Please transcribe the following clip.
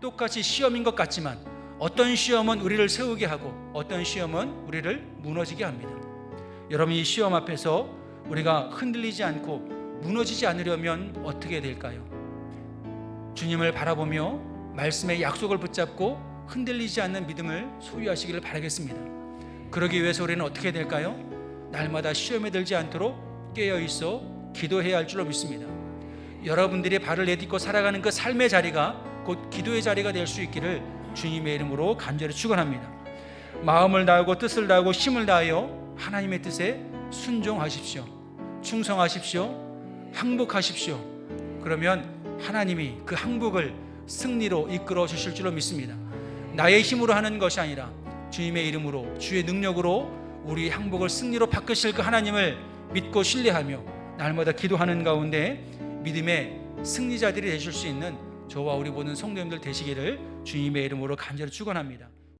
똑같이 시험인 것 같지만 어떤 시험은 우리를 세우게 하고 어떤 시험은 우리를 무너지게 합니다. 여러분 이 시험 앞에서 우리가 흔들리지 않고 무너지지 않으려면 어떻게 될까요? 주님을 바라보며 말씀의 약속을 붙잡고 흔들리지 않는 믿음을 소유하시기를 바라겠습니다. 그러기 위해서 우리는 어떻게 될까요? 날마다 시험에 들지 않도록 깨어 있어 기도해야 할 줄로 믿습니다. 여러분들이 발을 내딛고 살아가는 그 삶의 자리가 곧 기도의 자리가 될 수 있기를 주님의 이름으로 간절히 축원합니다. 마음을 다하고 뜻을 다하고 힘을 다하여 하나님의 뜻에 순종하십시오. 충성하십시오. 항복하십시오. 그러면 하나님이 그 항복을 승리로 이끌어 주실 줄로 믿습니다. 나의 힘으로 하는 것이 아니라 주님의 이름으로 주의 능력으로 우리 항복을 승리로 바꾸실 그 하나님을 믿고 신뢰하며 날마다 기도하는 가운데 믿음의 승리자들이 되실 수 있는 저와 우리 모든 성도님들 되시기를 주님의 이름으로 간절히 축원합니다.